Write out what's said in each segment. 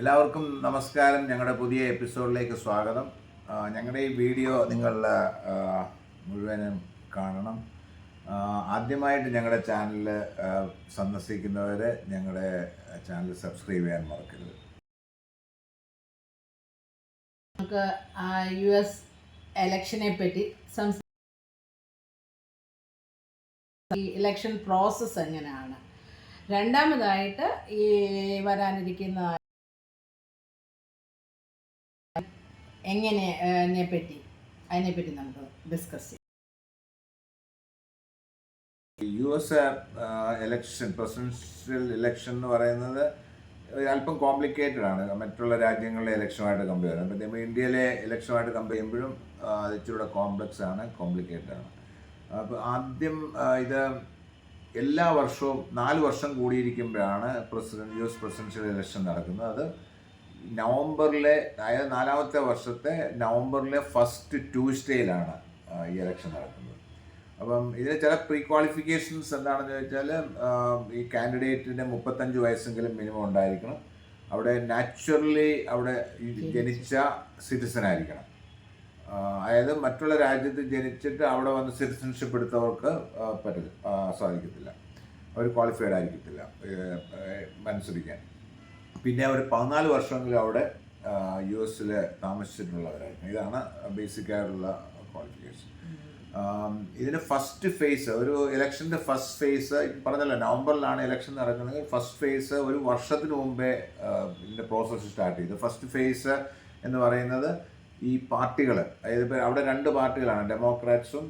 എല്ലാവർക്കും നമസ്കാരം. ഞങ്ങളുടെ പുതിയ എപ്പിസോഡിലേക്ക് സ്വാഗതം. ഞങ്ങളുടെ ഈ വീഡിയോ നിങ്ങൾ മുഴുവനും കാണണം. ആദ്യമായിട്ട് ഞങ്ങളുടെ ചാനൽ സന്ദർശിക്കുന്നവർ ഞങ്ങളുടെ ചാനൽ സബ്സ്ക്രൈബ് ചെയ്യാൻ മറക്കരുത്. നമുക്ക് യു എസ് എലക്ഷനെ പറ്റി ഈ ഇലക്ഷൻ പ്രോസസ്സ് എങ്ങനെയാണ്? രണ്ടാമതായിട്ട് ഈ വരാനിരിക്കുന്ന എങ്ങനെ നെ പറ്റി അതിനെപ്പറ്റി നമുക്ക് ഡിസ്കസ് ചെയ്യാം. U S election presidential election എന്ന് പറയുന്നത് അല്പം കോംപ്ലിക്കേറ്റഡ് ആണ്. മറ്റുള്ള രാജ്യങ്ങളിലെ ഇലക്ഷനുമായിട്ട് കമ്പയർ നമ്മൾ ഇന്ത്യയിലെ ഇലക്ഷനുമായിട്ട് കമ്പയർ ചെയ്യുമ്പോഴും അത് ഇച്ചിരൂടെ കോംപ്ലക്സ് ആണ് കോംപ്ലിക്കേറ്റഡ് ആണ്. അപ്പോൾ ആദ്യം ഇത് എല്ലാ വർഷവും നാല് വർഷം കൂടിയിരിക്കുമ്പോഴാണ് president U S presidential election നടക്കുന്നത്. അത് നവംബറിലെ അതായത് നാലാമത്തെ വർഷത്തെ നവംബറിലെ ഫസ്റ്റ് ട്യൂസ്ഡേയിലാണ് ഈ ഇലക്ഷൻ നടക്കുന്നത്. അപ്പം ഇതിൽ ചില പ്രീ ക്വാളിഫിക്കേഷൻസ് എന്താണെന്ന് ചോദിച്ചാൽ ഈ കാൻഡിഡേറ്റിന്റെ മുപ്പത്തഞ്ച് വയസ്സെങ്കിലും മിനിമം ഉണ്ടായിരിക്കണം. അവിടെ നാച്ചുറലി അവിടെ ജനിച്ച സിറ്റിസൺ ആയിരിക്കണം. അതായത് മറ്റുള്ള രാജ്യത്ത് ജനിച്ചിട്ട് അവിടെ വന്ന് സിറ്റിസൺഷിപ്പ് എടുത്തവർക്ക് പറ്റില്ല സാധിക്കത്തില്ല. അവർ ക്വാളിഫൈഡ് ആയിരിക്കത്തില്ല മത്സരിക്കാൻ. പിന്നെ അവർ പതിനാല് വർഷമെങ്കിലും അവിടെ യു എസിൽ താമസിച്ചിട്ടുള്ളവരായിരുന്നു. ഇതാണ് ബേസിക് ആയിട്ടുള്ള ക്വാളിഫിക്കേഷൻ ഇതിന് ഫസ്റ്റ് ഫേസ് ഒരു ഇലക്ഷന്റെ ഫസ്റ്റ് ഫേസ് പറഞ്ഞല്ലോ നവംബറിലാണ് ഇലക്ഷൻ നടക്കുന്നത്. ഫസ്റ്റ് ഫേസ് ഒരു വർഷത്തിന് മുമ്പേ ഇതിന്റെ പ്രോസസ്സ് സ്റ്റാർട്ട് ചെയ്തു. ഫസ്റ്റ് ഫേസ് എന്ന് പറയുന്നത് ഈ പാർട്ടികൾ അതായത് ഇപ്പോൾ അവിടെ രണ്ട് പാർട്ടികളാണ് ഡെമോക്രാറ്റ്സും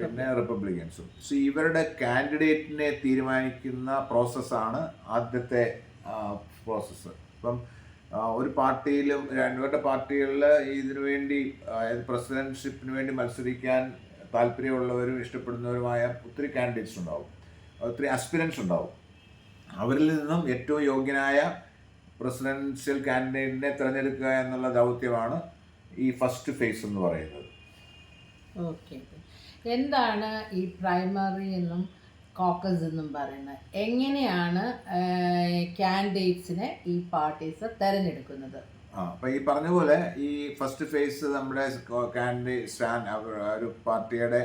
പിന്നെ റിപ്പബ്ലിക്കൻസും സോ ഇവരുടെ കാൻഡിഡേറ്റിനെ തീരുമാനിക്കുന്ന പ്രോസസ്സാണ് ആദ്യത്തെ പ്രോസസ്സ് ഇപ്പം ഒരു പാർട്ടിയിലും രണ്ടുപേരുടെ പാർട്ടികളിൽ ഇതിനു വേണ്ടി പ്രസിഡൻഷിപ്പിന് വേണ്ടി മത്സരിക്കാൻ താല്പര്യമുള്ളവരും ഇഷ്ടപ്പെടുന്നവരുമായ ഒത്തിരി കാൻഡിഡേറ്റ്സ് ഉണ്ടാവും. ഒത്തിരി അസ്പിരൻസ് ഉണ്ടാവും. അവരിൽ നിന്നും ഏറ്റവും യോഗ്യനായ പ്രസിഡൻഷ്യൽ കാൻഡിഡേറ്റിനെ തിരഞ്ഞെടുക്കുക എന്നുള്ള ദൗത്യമാണ് ഈ ഫസ്റ്റ് ഫേസ് എന്ന് പറയുന്നത്. ഓക്കെ എന്താണ് ഈ പ്രൈമറി എന്നും കോക്കസ് എന്നും പറയുന്നത്. എങ്ങനെയാണ് കാൻഡിഡേറ്റ്സിനെ ഈ പാർട്ടീസ് തെരഞ്ഞെടുക്കുന്നത്? അപ്പം ഈ പറഞ്ഞ പോലെ ഈ ഫസ്റ്റ് ഫേസ് നമ്മുടെ കാൻഡിഡേറ്റ് സ്റ്റാൻഡ് ഒരു പാർട്ടിയുടെ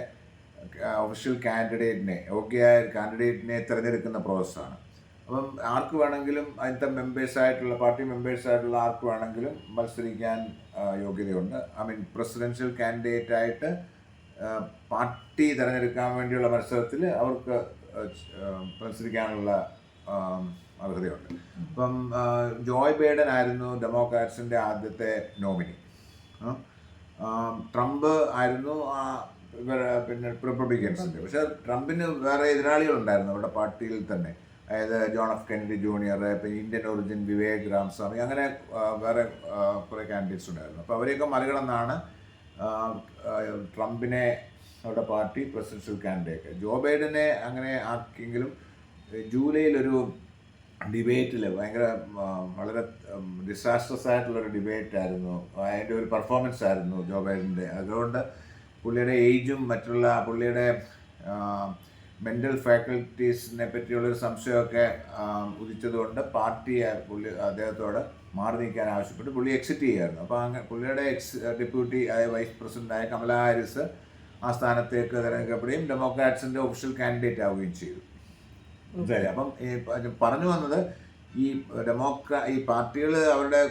ഒഫീഷ്യൽ കാൻഡിഡേറ്റിനെ യോഗ്യയായ കാൻഡിഡേറ്റിനെ തിരഞ്ഞെടുക്കുന്ന പ്രോസസ്സാണ് അപ്പം ആർക്ക് വേണമെങ്കിലും അതിന്റെ മെമ്പേഴ്സ് ആയിട്ടുള്ള പാർട്ടി മെമ്പേഴ്സ് ആയിട്ടുള്ള ആർക്ക് വേണമെങ്കിലും മത്സരിക്കാൻ യോഗ്യതയുണ്ട്. ഐ മീൻ പ്രസിഡൻഷ്യൽ കാൻഡിഡേറ്റ് ആയിട്ട് പാർട്ടി തിരഞ്ഞെടുക്കാൻ വേണ്ടിയുള്ള മത്സരത്തിൽ അവർക്ക് മത്സരിക്കാനുള്ള അർഹതയുണ്ട്. അപ്പം ജോയ് ബൈഡൻ ആയിരുന്നു ഡെമോക്രാറ്റ്സിന്റെ ആദ്യത്തെ നോമിനി. ട്രംപ് ആയിരുന്നു ആ പിന്നെ റിപ്പബ്ലിക്കൻസിന്റെ പക്ഷേ ട്രംപിന് വേറെ എതിരാളികളുണ്ടായിരുന്നു അവരുടെ പാർട്ടിയിൽ തന്നെ. അതായത് ജോൺ എഫ് കെനഡി ജൂനിയർ പിന്നെ ഇന്ത്യൻ ഒറിജിൻ വിവേക് രാംസ്വാമി അങ്ങനെ വേറെ കുറേ കാൻഡിഡേറ്റ്സ് ഉണ്ടായിരുന്നു. അപ്പോൾ അവരെയൊക്കെ മറികടന്നാണ് ട്രംപിനെ അവരുടെ പാർട്ടി പ്രസിഡൻഷ്യൽ കാൻഡിഡേറ്റ്. ജോ ബൈഡനെ അങ്ങനെ ആക്കിയെങ്കിലും ജൂലൈയിൽ ഒരു ഡിബേറ്റിൽ ഭയങ്കര വളരെ ഡിസാസ്റ്റർസ് ആയിട്ടുള്ളൊരു ഡിബേറ്റ് ആയിരുന്നു അതിന്റെ ഒരു പെർഫോമൻസ് ആയിരുന്നു ജോ ബൈഡന്റെ. അതുകൊണ്ട് പുള്ളിയുടെ ഏജും മറ്റുള്ള പുള്ളിയുടെ മെന്റൽ ഫാക്കൽറ്റീസിനെ പറ്റിയുള്ളൊരു സംശയമൊക്കെ ഉദിച്ചതുകൊണ്ട് പാർട്ടി പുള്ളി അദ്ദേഹത്തോട് മാറി നിൽക്കാൻ ആവശ്യപ്പെട്ട് പുള്ളി എക്സിറ്റ് ചെയ്യായിരുന്നു. അപ്പോൾ അങ്ങനെ പുള്ളിയുടെ എക്സ് ഡെപ്യൂട്ടി ആയ വൈസ് പ്രസിഡന്റായ കമല ഹാരിസ് ആ സ്ഥാനത്തേക്ക് തിരഞ്ഞെടുക്കപ്പെടുകയും ഡെമോക്രാറ്റ്സിന്റെ ഒഫീഷ്യൽ കാൻഡിഡേറ്റ് ആവുകയും ചെയ്തു. മനസ്സിലായി അപ്പം പറഞ്ഞു വന്നത് ഈ ഡെമോക്രാ ഈ പാർട്ടികൾ അവരുടെ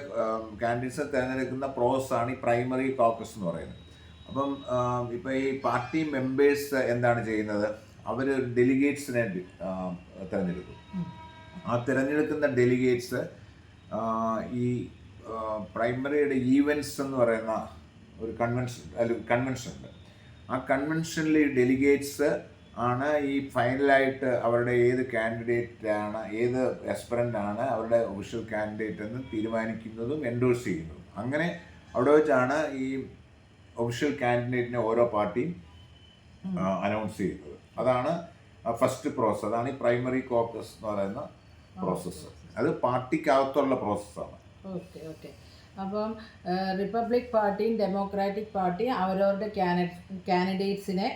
കാൻഡിഡേറ്റ്സ് തിരഞ്ഞെടുക്കുന്ന പ്രോസസ്സാണ് ഈ പ്രൈമറി കോക്കസ് എന്ന് പറയുന്നത്. അപ്പം ഇപ്പം ഈ പാർട്ടി മെമ്പേഴ്സ് എന്താണ് ചെയ്യുന്നത്? അവർ ഡെലിഗേറ്റ്സിനെ തിരഞ്ഞെടുക്കും. ആ തിരഞ്ഞെടുക്കുന്ന ഡെലിഗേറ്റ്സ് ഈ പ്രൈമറിയുടെ ഈവൻസ് എന്ന് പറയുന്ന ഒരു കൺവെൻഷൻ അല്ല കൺവെൻഷൻ ഉണ്ട്. ആ കൺവെൻഷനിൽ ഡെലിഗേറ്റ്സ് ആണ് ഈ ഫൈനലായിട്ട് അവരുടെ ഏത് കാൻഡിഡേറ്റ് ആണ് ഏത് എക്സ്പെറന്റ് ആണ് അവരുടെ ഒഫീഷ്യൽ കാൻഡിഡേറ്റ് എന്ന് തീരുമാനിക്കുന്നതും എൻഡോഴ്സ് ചെയ്യുന്നതും. അങ്ങനെ അവിടെ വെച്ചാണ് ഈ ഒഫീഷ്യൽ കാൻഡിഡേറ്റിനെ ഓരോ പാർട്ടിയും അനൗൺസ് ചെയ്യുന്നത്. അതാണ് ഫസ്റ്റ് പ്രോസസ്സ് അതാണ് ഈ പ്രൈമറി കോക്കസ് എന്ന് പറയുന്ന പ്രോസസ്സ് അത് പാർട്ടിക്കകത്തുള്ള പ്രോസസ്സാണ് ഓക്കെ ഓക്കെ. അപ്പം റിപ്പബ്ലിക് പാർട്ടിയും ഡെമോക്രാറ്റിക് പാർട്ടിയും അവരവരുടെ കാൻഡിഡേറ്റ്സിനെ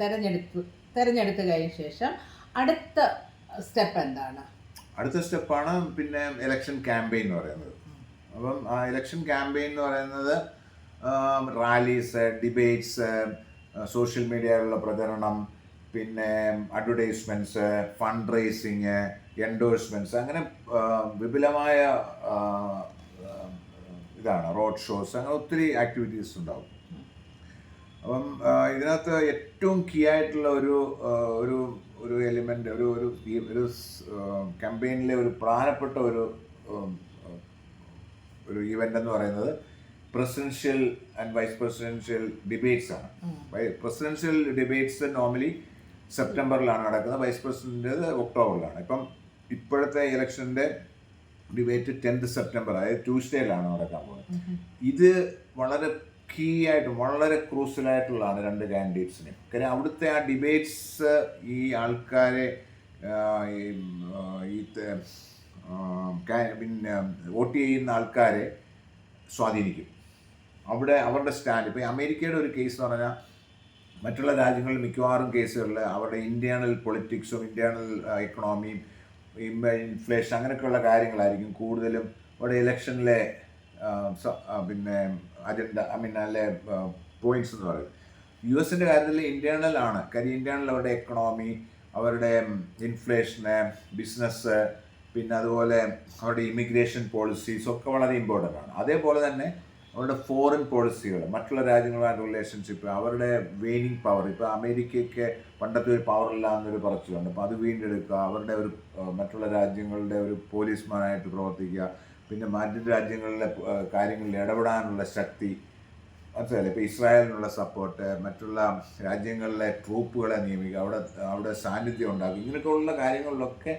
തിരഞ്ഞെടുത്തു തെരഞ്ഞെടുത്ത് കഴിഞ്ഞ ശേഷം അടുത്ത സ്റ്റെപ്പ് എന്താണ്? അടുത്ത സ്റ്റെപ്പാണ് പിന്നെ ഇലക്ഷൻ ക്യാമ്പയിൻ എന്ന് പറയുന്നത്. അപ്പം ഇലക്ഷൻ ക്യാമ്പയിൻ എന്ന് പറയുന്നത് റാലീസ് ഡിബേറ്റ്സ് സോഷ്യൽ മീഡിയയിലുള്ള പ്രചരണം പിന്നെ അഡ്വർടൈസ്മെന്റ്സ് ഫണ്ട് റേസിങ് എൻഡോഴ്സ്മെന്റ്സ് അങ്ങനെ വിപുലമായ ഇതാണ് റോഡ് ഷോസ് അങ്ങനെ ഒത്തിരി ആക്ടിവിറ്റീസ് ഉണ്ടാവും. അപ്പം ഇതിനകത്ത് ഏറ്റവും കീ ആയിട്ടുള്ള ഒരു ഒരു ഒരു എലിമെന്റ് ഒരു ഒരു ഒരു ക്യാമ്പയിനിലെ ഒരു പ്രധാനപ്പെട്ട ഒരു ഒരു ഈവന്റ് എന്ന് പറയുന്നത് presidential and vice presidential debates ആണ്. പ്രസിഡൻഷ്യൽ ഡിബേറ്റ്സ് നോർമലി സെപ്റ്റംബറിലാണ് നടക്കുന്നത് വൈസ് പ്രസിഡന്റ് ഒക്ടോബറിലാണ് ഇപ്പം ഇപ്പോഴത്തെ ഇലക്ഷന്റെ ഡിബേറ്റ് ടെൻത്ത് സെപ്റ്റംബർ അതായത് ട്യൂസ്ഡേയിലാണ് നടക്കാൻ പോകുന്നത് ഇത് വളരെ കീ ആയിട്ട് വളരെ ക്രൂസലായിട്ടുള്ളതാണ് രണ്ട് കാൻഡിഡേറ്റ്സിന് കാര്യം അവിടുത്തെ ആ ഡിബേറ്റ്സ് ഈ ആൾക്കാരെ ഈ, പിന്നെ വോട്ട് ചെയ്യുന്ന ആൾക്കാരെ സ്വാധീനിക്കും. അവിടെ അവരുടെ സ്റ്റാൻഡ് ഇപ്പോൾ അമേരിക്കയുടെ ഒരു കേസ് എന്ന് പറഞ്ഞാൽ മറ്റുള്ള രാജ്യങ്ങളിൽ മിക്കവാറും കേസുകളിൽ അവരുടെ ഇന്റേണൽ പൊളിറ്റിക്സും ഇന്റേണൽ എക്കണോമിയും ഇൻഫ്ലേഷൻ അങ്ങനെയൊക്കെയുള്ള കാര്യങ്ങളായിരിക്കും കൂടുതലും ഇവിടെ ഇലക്ഷനിലെ പിന്നെ അജണ്ട ഐ മീൻ അല്ലെ പോയിന്റ്സ് എന്ന് പറയുന്നത്. യു എസിന്റെ കാര്യത്തിൽ ഇന്റേണൽ ആണ്. കാര്യം ഇന്റേണൽ അവരുടെ എക്കണോമി അവരുടെ ഇൻഫ്ലേഷന് ബിസിനസ് പിന്നെ അതുപോലെ അവരുടെ ഇമിഗ്രേഷൻ പോളിസീസ് ഒക്കെ വളരെ ഇമ്പോർട്ടന്റ് ആണ്. അതേപോലെ തന്നെ അവരുടെ ഫോറിൻ പോളിസികൾ മറ്റുള്ള രാജ്യങ്ങളുമായിട്ട് റിലേഷൻഷിപ്പ് അവരുടെ വെയിനിങ് പവർ ഇപ്പോൾ അമേരിക്കയ്ക്ക് പണ്ടത്തെ ഒരു പവറില്ല എന്നൊരു പറച്ചിലുണ്ട്. അപ്പോൾ അത് വീണ്ടെടുക്കുക അവരുടെ ഒരു മറ്റുള്ള രാജ്യങ്ങളുടെ ഒരു പോലീസ്മാനായിട്ട് പ്രവർത്തിക്കുക പിന്നെ മറ്റു രാജ്യങ്ങളിലെ കാര്യങ്ങളിൽ ഇടപെടാനുള്ള ശക്തി മനസ്സിലായില്ലേ? ഇപ്പോൾ ഇസ്രായേലിനുള്ള സപ്പോർട്ട് മറ്റുള്ള രാജ്യങ്ങളിലെ ട്രൂപ്പുകളെ നിയമിക്കുക അവിടെ അവിടെ സാന്നിധ്യം ഉണ്ടാക്കുക ഇങ്ങനെയൊക്കെയുള്ള കാര്യങ്ങളിലൊക്കെ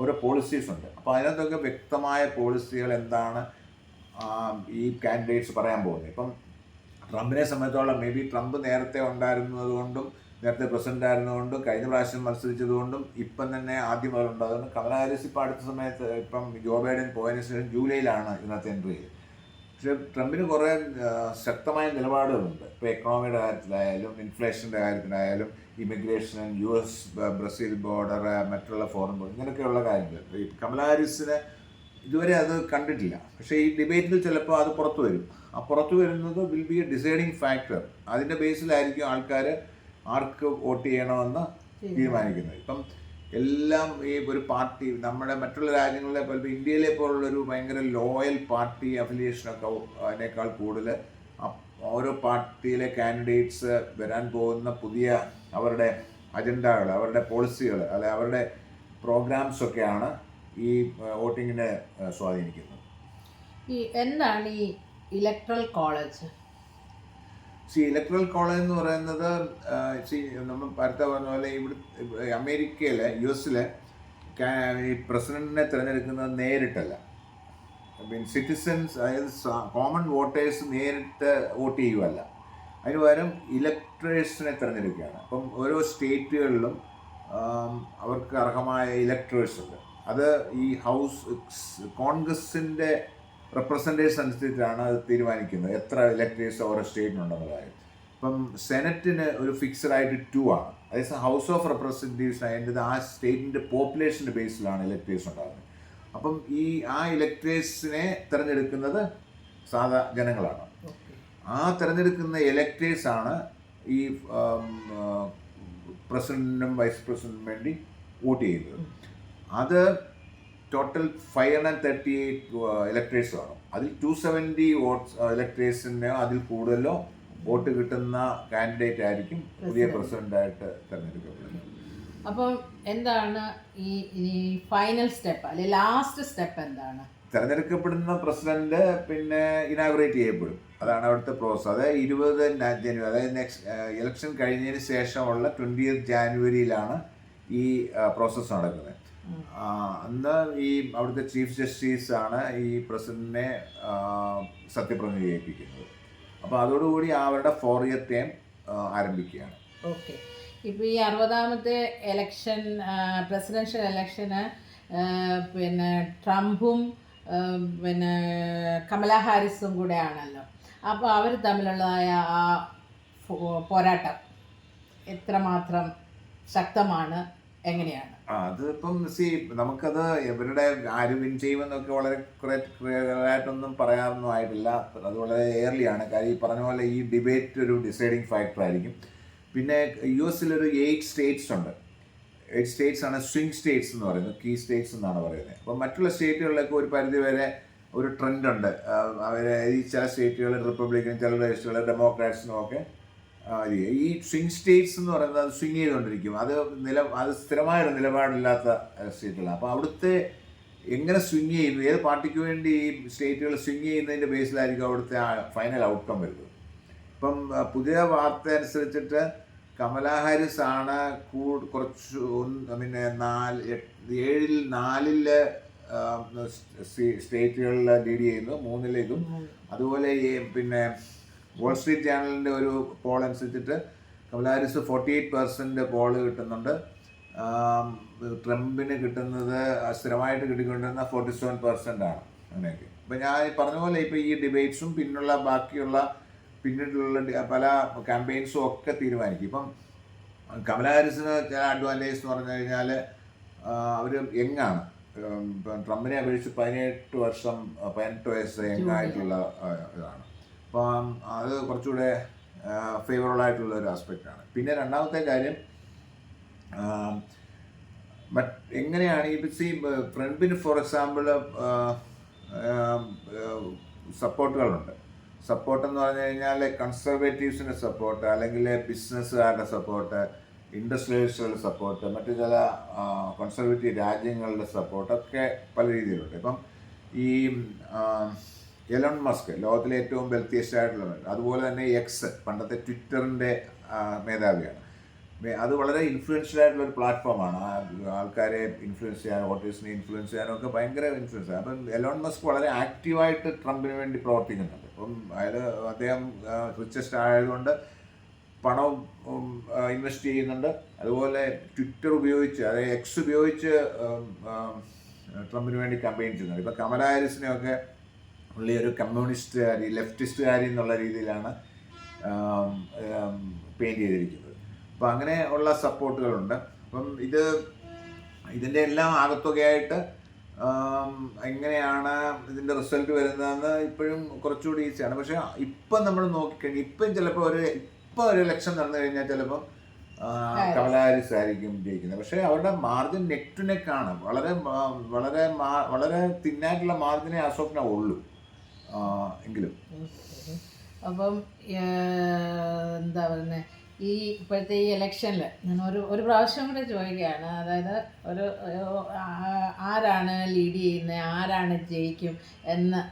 ഓരോ പോളിസീസ് ഉണ്ട്. അപ്പോൾ അതിനകത്തൊക്കെ വ്യക്തമായ പോളിസികൾ എന്താണ്? ഈ കാൻഡിഡേറ്റ്സ് പറയാൻ പോകുന്നത്. ഇപ്പം ട്രംപിനെ സംബന്ധിച്ചോളം മേ ബി ട്രംപ് നേരത്തെ ഉണ്ടായിരുന്നതുകൊണ്ടും നേരത്തെ പ്രസിഡന്റ് ആയിരുന്നതുകൊണ്ടും കഴിഞ്ഞ പ്രാവശ്യം മത്സരിച്ചതുകൊണ്ടും ഇപ്പം തന്നെ ആദ്യം മുതലുണ്ട് അതുകൊണ്ട് കമലാ ഹാരിസ് ഇപ്പം അടുത്ത സമയത്ത് ഇപ്പം ജോ ബൈഡൻ പോയതിനു ശേഷം ജൂലൈയിലാണ് ഇതിനകത്ത് എൻട്രി ചെയ്തത്. പക്ഷേ ട്രംപിന് കുറേ ശക്തമായ നിലപാടുകളുണ്ട്. ഇപ്പോൾ എക്കണോമിയുടെ കാര്യത്തിലായാലും ഇൻഫ്ലേഷന്റെ കാര്യത്തിലായാലും immigration U S Brazil border മറ്റുള്ള ഫോറിൻ ബോർഡർ ഇങ്ങനെയൊക്കെയുള്ള കാര്യങ്ങൾ. കമലാ ഹാരിസിനെ ഇതുവരെ അത് കണ്ടിട്ടില്ല. പക്ഷേ ഈ ഡിബേറ്റിൽ ചിലപ്പോൾ അത് പുറത്തു വരും. ആ പുറത്തു വരുന്നത് will be a deciding factor അതിന്റെ ബേസിലായിരിക്കും ആൾക്കാർ ആർക്ക് വോട്ട് ചെയ്യണമെന്ന് തീരുമാനിക്കുന്നത്. ഇപ്പം എല്ലാം ഈ ഒരു പാർട്ടി നമ്മുടെ മറ്റുള്ള രാജ്യങ്ങളിലെ പോലെ ഇന്ത്യയിലെ പോലുള്ളൊരു ഭയങ്കര ലോയൽ പാർട്ടി അഫിലിയേഷനൊക്കെ അതിനേക്കാൾ കൂടുതൽ ഓരോ പാർട്ടിയിലെ കാൻഡിഡേറ്റ്സ് വരാൻ പോകുന്ന പുതിയ അവരുടെ അജണ്ടകൾ അവരുടെ പോളിസികൾ അല്ലെ അവരുടെ പ്രോഗ്രാംസ് ഒക്കെയാണ് ഈ വോട്ടിങ്ങിനെ സ്വാധീനിക്കുന്നത് ഈ എന്താണ് ഈ electoral college? See electoral college എന്ന് പറയുന്നത് സി നമ്മൾ നേരത്തെ പറഞ്ഞ പോലെ ഇവിടെ ഇവിടെ അമേരിക്കയിലെ യു എസിലെ ഈ പ്രസിഡന്റിനെ തിരഞ്ഞെടുക്കുന്നത് നേരിട്ടല്ല. മീൻ സിറ്റിസൻസ് അതായത് കോമൺ വോട്ടേഴ്സ് നേരിട്ട് വോട്ട് ചെയ്യുമല്ല അതിന് പകരം ഇലക്ട്രേഴ്സിനെ തിരഞ്ഞെടുക്കുകയാണ്. അപ്പം ഓരോ സ്റ്റേറ്റുകളിലും അവർക്ക് അർഹമായ ഇലക്ട്രേഴ്സ് ഉണ്ട്. അത് ഈ ഹൗസ് കോൺഗ്രസിന്റെ റെപ്രസെന്റേഷൻ അനുസരിച്ചാണ് അത് തീരുമാനിക്കുന്നത്. എത്ര ഇലക്ടേഴ്സ് ഓരോ സ്റ്റേറ്റിനുണ്ടെന്ന കാര്യം. ഇപ്പം സെനറ്റിന് ഒരു ഫിക്സഡ് ആയിട്ട് ടു ആണ്. അതേസമയം ഹൗസ് ഓഫ് റെപ്രസെന്റേറ്റീവ്സ് അതിന്റെ ആ സ്റ്റേറ്റിന്റെ പോപ്പുലേഷന്റെ ബേസിലാണ് ഇലക്ടേഴ്സ് ഉണ്ടാകുന്നത്. അപ്പം ഈ ആ ഇലക്ടേഴ്സിനെ തിരഞ്ഞെടുക്കുന്നത് സാധാ ജനങ്ങളാണ്. ആ തിരഞ്ഞെടുക്കുന്ന ഇലക്ടേഴ്സ് ആണ് ഈ പ്രസിഡന്റിനും വൈസ് പ്രസിഡന്റിനും വേണ്ടി വോട്ട് ചെയ്യുന്നത് അത് total five hundred thirty eight electors കാണും അതിൽ ടു സെവന്റി വോട്ട്സ് ഇലക്ടേഴ്സിന് അതിൽ കൂടുതലോ വോട്ട് കിട്ടുന്ന കാൻഡിഡേറ്റ് ആയിരിക്കും പുതിയ. പ്രസിഡന്റായിട്ട് തിരഞ്ഞെടുക്കപ്പെടുന്നത്. അപ്പം എന്താണ് ഈ ഈ ഫൈനൽ സ്റ്റെപ്പ് അല്ലെ ലാസ്റ്റ് സ്റ്റെപ്പ് എന്താണ്? തെരഞ്ഞെടുക്കപ്പെടുന്ന പ്രസിഡന്റ് പിന്നെ ഇനാഗുറേറ്റ് ചെയ്യപ്പെടും. അതാണ് അവിടുത്തെ പ്രോസസ് അതായത് ഇരുപത് ജനുവരി അതായത് നെക്സ്റ്റ് ഇലക്ഷൻ കഴിഞ്ഞതിന് ശേഷമുള്ള ട്വന്റിയത് ജാനുവരിയിലാണ് ഈ പ്രോസസ്സ് നടക്കുന്നത്. ഉം. ആ, അന്ന് ഈ അവിടുത്തെ ചീഫ് ജസ്റ്റിസ് ആണ് ഈ പ്രസിഡന്റിനെ സത്യപ്രതിജ്ഞ ചെയ്യിപ്പിക്കുന്നത് അപ്പോൾ അതോടുകൂടി അവരുടെ ഫോർ ഇയർ ടൈം ആരംഭിക്കുകയാണ്. ഓക്കെ. ഇപ്പോൾ ഈ അറുപതാമത്തെ എലക്ഷൻ പ്രസിഡൻഷ്യൽ എലക്ഷന് പിന്നെ ട്രംപും പിന്നെ കമലാ ഹാരിസും കൂടെ ആണല്ലോ അപ്പോൾ അവർ തമ്മിലുള്ളതായ ആ പോരാട്ടം എത്രമാത്രം ശക്തമാണ് എങ്ങനെയാണ്? അതിപ്പം സി നമുക്കത് ഇവരുടെ ആര് വിൻ ചെയ്യുമെന്നൊക്കെ വളരെ കുറെ ആയിട്ടൊന്നും പറയാറൊന്നും ആയിട്ടില്ല. അത് വളരെ ഏർലിയാണ് കാര്യം ഈ പറഞ്ഞ പോലെ ഈ ഡിബേറ്റ് ഒരു ഡിസൈഡിങ് ഫാക്ടർ ആയിരിക്കും. പിന്നെ യു എസിലൊരു എയ്റ്റ് സ്റ്റേറ്റ്സ് ഉണ്ട്. എയ്റ്റ് സ്റ്റേറ്റ്സ് ആണ് സ്വിംഗ് സ്റ്റേറ്റ്സ് എന്ന് പറയുന്നത്. കീ സ്റ്റേറ്റ്സ് എന്നാണ് പറയുന്നത്. അപ്പം മറ്റുള്ള സ്റ്റേറ്റുകളിലൊക്കെ ഒരു പരിധി വരെ ഒരു ട്രെൻഡുണ്ട് അവർ ഈ ചില സ്റ്റേറ്റുകൾ റിപ്പബ്ലിക്കൻ ചില ഡെമോക്രാറ്റ്സിനും ഒക്കെ ഈ സ്വിംഗ് സ്റ്റേറ്റ്സ് എന്ന് പറയുന്നത് അത് സ്വിങ് ചെയ്തുകൊണ്ടിരിക്കും. അത് നില അത് സ്ഥിരമായൊരു നിലപാടില്ലാത്ത സ്റ്റേറ്റുകളാണ് അപ്പോൾ അവിടുത്തെ എങ്ങനെ സ്വിങ് ചെയ്യുന്നു? ഏത് പാർട്ടിക്ക് വേണ്ടി ഈ സ്റ്റേറ്റുകൾ സ്വിങ് ചെയ്യുന്നതിന്റെ ബേസിലായിരിക്കും അവിടുത്തെ ഫൈനൽ ഔട്ട്കം വരുന്നത്. ഇപ്പം പുതിയ വാർത്ത അനുസരിച്ചിട്ട് കമലാ ഹാരിസ് ആണ് കൂ- കുറച്ച് പിന്നെ നാല് ഏഴിൽ നാലിൽ സ്റ്റേറ്റുകളിൽ ലീഡ് ചെയ്യുന്നു മൂന്നിലേക്കും അതുപോലെ പിന്നെ വാൾ സ്ട്രീറ്റ് ചാനലിന്റെ ഒരു പോൾ അനുസരിച്ചിട്ട് Kamala Harris forty eight percent poll കിട്ടുന്നുണ്ട് ട്രംപിന് കിട്ടുന്നത് സ്ഥിരമായിട്ട് കിട്ടിക്കൊണ്ടിരുന്ന ഫോർട്ടി സെവൻ പെർസെന്റ് ആണ് അങ്ങനെയൊക്കെ. ഇപ്പം ഞാൻ പറഞ്ഞ പോലെ ഇപ്പോൾ ഈ ഡിബേറ്റ്സും പിന്നുള്ള ബാക്കിയുള്ള പിന്നീടുള്ള പല ക്യാമ്പയിൻസും ഒക്കെ തീരുമാനിക്കും. ഇപ്പം കമലാ ഹാരിസിന് ചില അഡ്വാന്റേജ് എന്ന് പറഞ്ഞു കഴിഞ്ഞാൽ അവർ യങ്ങാണ്. ട്രംപിനെ അപേക്ഷിച്ച് പതിനെട്ട് വർഷം പതിനെട്ട് വയസ്സ് യങ്ങായിട്ടുള്ള ഇതാണ്. അപ്പം അത് കുറച്ചുകൂടെ ഫേവറബിൾ ആയിട്ടുള്ള ഒരു ആസ്പെക്റ്റ് ആണ്. പിന്നെ രണ്ടാമത്തെ കാര്യം എങ്ങനെയാണ് ഈ സി ഫ്രണ്ടിന് ഫോർ എക്സാമ്പിൾ സപ്പോർട്ടുകളുണ്ട് സപ്പോർട്ട് എന്ന് പറഞ്ഞു കഴിഞ്ഞാൽ കൺസർവേറ്റീവ്സിന്റെ സപ്പോർട്ട് അല്ലെങ്കിൽ ബിസിനസ്സുകാരുടെ സപ്പോർട്ട് ഇൻഡസ്ട്രിയലിസ്റ്റുകളുടെ സപ്പോർട്ട് മറ്റു ചില കൺസർവേറ്റീവ് രാജ്യങ്ങളുടെ സപ്പോർട്ടൊക്കെ പല രീതിയിലുണ്ട്. ഇപ്പം ഈ എലോൺ മസ്ക് ലോകത്തിലെ ഏറ്റവും വെൽത്തിയസ്റ്റ് ആയിട്ടുള്ള അതുപോലെ തന്നെ എക്സ് പണ്ടത്തെ ട്വിറ്ററിന്റെ മേധാവിയാണ്. അത് വളരെ ഇൻഫ്ലുവൻഷ്യൽ ആയിട്ടുള്ള ഒരു പ്ലാറ്റ്ഫോമാണ് ആൾക്കാരെ ഇൻഫ്ലുവൻസ് ചെയ്യാൻ വോട്ടേഴ്സിനെ ഇൻഫ്ലുവൻസ് ചെയ്യാനും ഒക്കെ ഭയങ്കര ഇൻഫ്ലുവൻസ് ആണ്. അപ്പം എലോൺ മസ്ക് വളരെ ആക്റ്റീവായിട്ട് ട്രംപിന് വേണ്ടി പ്രവർത്തിക്കുന്നുണ്ട്. അപ്പം അതായത് അദ്ദേഹം റിച്ചസ്റ്റ് ആയതുകൊണ്ട് പണം ഇൻവെസ്റ്റ് ചെയ്യുന്നുണ്ട്. അതുപോലെ ട്വിറ്റർ ഉപയോഗിച്ച് അതായത് എക്സ് ഉപയോഗിച്ച് ട്രംപിന് വേണ്ടി കമ്പയിൻ ചെയ്യുന്നുണ്ട്. ഇപ്പം കമലാ ഹാരിസിനെയൊക്കെ പുള്ളി ഒരു കമ്മ്യൂണിസ്റ്റുകാരി ലെഫ്റ്റിസ്റ്റുകാരി എന്നുള്ള രീതിയിലാണ് പെയിന്റ് ചെയ്തിരിക്കുന്നത്. അപ്പം അങ്ങനെ ഉള്ള സപ്പോർട്ടുകളുണ്ട്. അപ്പം ഇത് ഇതിന്റെ എല്ലാം ആകത്തുകയായിട്ട് എങ്ങനെയാണ് ഇതിന്റെ റിസൾട്ട് വരുന്നതെന്ന് ഇപ്പോഴും കുറച്ചുകൂടി ഈസിയാണ്. പക്ഷേ ഇപ്പം നമ്മൾ നോക്കിക്കഴിഞ്ഞാൽ ഇപ്പം ചിലപ്പോൾ ഒരു ഇപ്പം ഒരു ഇലക്ഷൻ നടന്നു കഴിഞ്ഞാൽ ചിലപ്പം കമലാരിസ് ആയിരിക്കും. ജയിക്കുന്നത്. പക്ഷേ അവരുടെ മാർജിൻ നെക്ക് ടു നെക്ക് ആണ്. വളരെ വളരെ വളരെ തിന്നായിട്ടുള്ള മാർജിനെ അശോകന ഉള്ളൂ. എങ്കിലും. അപ്പം എന്താ പറയുന്നത് ഈ ഇപ്പോഴത്തെ ഈ ഇലക്ഷനിൽ ഞാൻ ഒരു ഒരു പ്രാവശ്യം കൂടെ ചോദിക്കുകയാണ്. അതായത് ഒരു ആരാണ് ലീഡ് ചെയ്യുന്നത്? ആരാണ് ജയിക്കും എന്ന്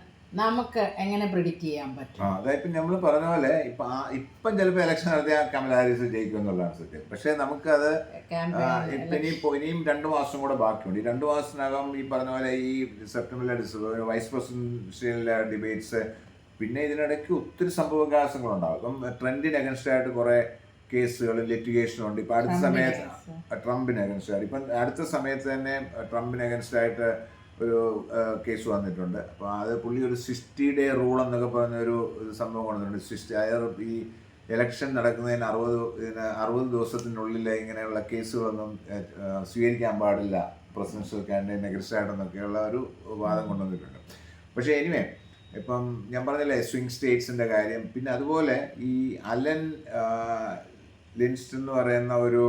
നമുക്ക് എങ്ങനെ പ്രിഡിക്റ്റ് ചെയ്യാൻ പറ്റും? അതായത് നമ്മൾ പറഞ്ഞ പോലെ ഇപ്പം ഇപ്പം ചിലപ്പോൾ ഇലക്ഷൻ നടത്തിയാൽ കമല ഹാരിസ് ജയിക്കും എന്നുള്ളതാണ് സത്യം. പക്ഷേ നമുക്കത് അത് ക്യാമ്പയിൻ ഇപ്പം ഇനി ഇനിയും രണ്ട് മാസം കൂടെ ബാക്കിയുണ്ട്. ഈ രണ്ട് മാസത്തിനകം ഈ പറഞ്ഞ പോലെ ഈ സെപ്റ്റംബറിലെ ഡിസംബർ വൈസ് പ്രസിഡൻഷ്യലിലെ ഡിബേറ്റ്സ് പിന്നെ ഇതിനിടയ്ക്ക് ഒത്തിരി സംഭവവികാസങ്ങളുണ്ടാകും. അപ്പം ട്രെൻഡിന് അഗൻസ്റ്റ് ആയിട്ട് കുറേ കേസുകൾ ലിറ്റിഗേഷനും ഉണ്ട്. ഇപ്പം അടുത്ത സമയത്ത് ട്രംപിന് അഗൻസ്റ്റ് ആയിട്ട്. ഇപ്പം അടുത്ത സമയത്ത് തന്നെ ട്രംപിന് അഗൻസ്റ്റ് ആയിട്ട് ഒരു കേസ് വന്നിട്ടുണ്ട്. അപ്പോൾ അത് പുള്ളി ഒരു സിക്സ്റ്റി ഡേ റൂൾ എന്നൊക്കെ പറഞ്ഞ ഒരു സംഭവം കൊണ്ടുവന്നിട്ടുണ്ട്. സിക്സ്റ്റി അയർ ഈ ഇലക്ഷൻ നടക്കുന്നതിന് അറുപത് ഇതിന് അറുപത് ദിവസത്തിനുള്ളിൽ ഇങ്ങനെയുള്ള കേസുകളൊന്നും സ്വീകരിക്കാൻ പാടില്ല. പ്രസിഡൻഷ്യൽ കാൻഡിഡേറ്റ് എന്നൊക്കെയുള്ള ഒരു വാദം കൊണ്ടുവന്നിട്ടുണ്ട്. പക്ഷേ എനിവേ ഇപ്പം ഞാൻ പറഞ്ഞില്ലേ സ്വിംഗ് സ്റ്റേറ്റ്സിന്റെ കാര്യം. പിന്നെ അതുപോലെ ഈ അലൻ ലിൻസ്റ്റ് എന്ന് പറയുന്ന ഒരു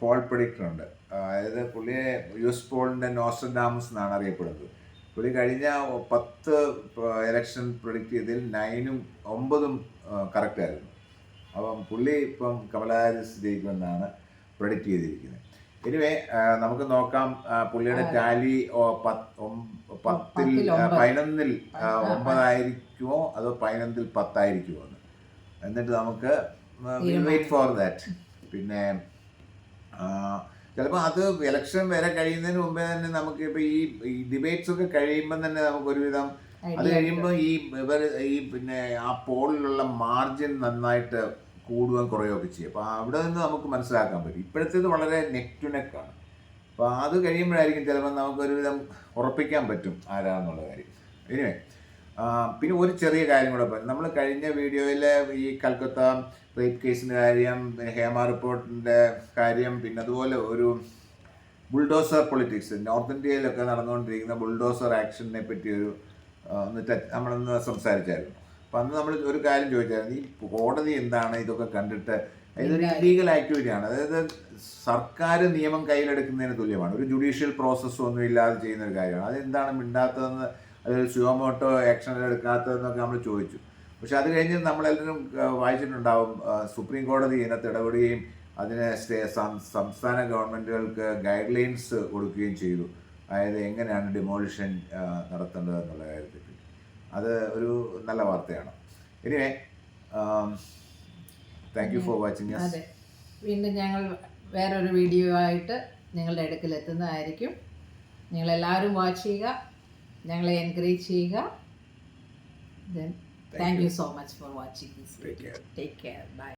പോൾ പ്രൊഡിക്ടറുണ്ട് അതായത് പുള്ളിയെ യുഎസ് പോളിന്റെ നോസ്റ്റർഡാമസ് എന്നാണ് അറിയപ്പെടുന്നത്. പുള്ളി കഴിഞ്ഞ പത്ത് ഇലക്ഷൻ പ്രൊഡിക്റ്റ് ചെയ്തതിൽ നയനും ഒമ്പതും കറക്റ്റ് ആയിരുന്നു. അപ്പം പുള്ളി ഇപ്പം കമലാ ഹാരിസ് ജയിക്കുമെന്നാണ് പ്രൊഡിക്റ്റ് ചെയ്തിരിക്കുന്നത്. എനിവേ നമുക്ക് നോക്കാം പുള്ളിയുടെ ടാലി പത്തിൽ. പതിനൊന്നിൽ ഒമ്പതായിരിക്കുമോ അതോ പതിനൊന്നിൽ പത്തായിരിക്കുമോ എന്ന്. എന്നിട്ട് നമുക്ക് വെയിറ്റ് ഫോർ ദാറ്റ് പിന്നെ ചിലപ്പോൾ അത് ഇലക്ഷൻ വരെ കഴിയുന്നതിന് മുമ്പേ തന്നെ നമുക്ക് ഇപ്പോൾ ഈ ഡിബേറ്റ്സ് ഒക്കെ കഴിയുമ്പോൾ തന്നെ നമുക്ക് ഒരുവിധം അത് കഴിയുമ്പോൾ ഈ ഇവർ ഈ പിന്നെ ആ പോളിലുള്ള മാർജിൻ നന്നായിട്ട് കൂടുകയും കുറയുകയൊക്കെ ചെയ്യും. അപ്പോൾ അവിടെ നിന്ന് നമുക്ക് മനസ്സിലാക്കാൻ പറ്റും. ഇപ്പോഴത്തേത് വളരെ നെക്ക് ടു നെക്കാണ് അപ്പോൾ അത് കഴിയുമ്പോഴായിരിക്കും ചിലപ്പോൾ നമുക്ക് ഒരുവിധം ഉറപ്പിക്കാൻ പറ്റും ആരാന്നുള്ള കാര്യം. ഇനിവേ പിന്നെ ഒരു ചെറിയ കാര്യം കൂടെ പറയാം. നമ്മൾ കഴിഞ്ഞ വീഡിയോയിൽ ഈ കൽക്കത്ത റേപ്പ് കേസിന്റെ കാര്യം പിന്നെ ഹേമ റിപ്പോർട്ടിന്റെ കാര്യം പിന്നെ അതുപോലെ ഒരു ബുൾഡോസർ പൊളിറ്റിക്സ്. നോർത്ത് ഇന്ത്യയിലൊക്കെ നടന്നുകൊണ്ടിരിക്കുന്ന ബുൾഡോസർ ആക്ഷനെ പറ്റി ഒരു ഒന്ന് നമ്മളൊന്ന് സംസാരിച്ചായിരുന്നു. അപ്പം അന്ന് നമ്മൾ ഒരു കാര്യം ചോദിച്ചായിരുന്നു ഈ കോടതി എന്താണ് ഇതൊക്കെ കണ്ടിട്ട്? ഇതൊരു ആക്ടിവിറ്റി ആണ്. അതായത് സർക്കാർ നിയമം കയ്യിലെടുക്കുന്നതിന് തുല്യമാണ്. ഒരു ജുഡീഷ്യൽ പ്രോസസ്സും ഒന്നും ഇല്ലാതെ ചെയ്യുന്ന ഒരു കാര്യമാണ്. അതെന്താണ് മിണ്ടാത്തതെന്ന് അതായത് സുഗമോട്ടോ ആക്ഷൻ എടുക്കാത്തതെന്നൊക്കെ നമ്മൾ ചോദിച്ചു. പക്ഷെ അത് കഴിഞ്ഞ് നമ്മളെല്ലാവരും വായിച്ചിട്ടുണ്ടാവും സുപ്രീം കോടതി ഇതിനകത്ത് ഇടപെടുകയും അതിന് സംസ്ഥാന ഗവൺമെന്റുകൾക്ക് ഗൈഡ് ലൈൻസ് കൊടുക്കുകയും ചെയ്തു. അതായത് എങ്ങനെയാണ് ഡിമോളിഷൻ നടത്തേണ്ടത് എന്നുള്ള കാര്യത്തിൽ. അത് ഒരു നല്ല വാർത്തയാണ്. Anyway thank you for watching അതെ. വീണ്ടും ഞങ്ങൾ വേറൊരു വീഡിയോ ആയിട്ട് നിങ്ങളുടെ അടുക്കൽ എത്തുന്നതായിരിക്കും. നിങ്ങളെല്ലാവരും വാച്ച് ചെയ്യുക. ഞങ്ങളെ എൻകറേജ് ചെയ്യുക. Then Thank, Thank you. you so much for watching this Take video. Care. Take care. Bye.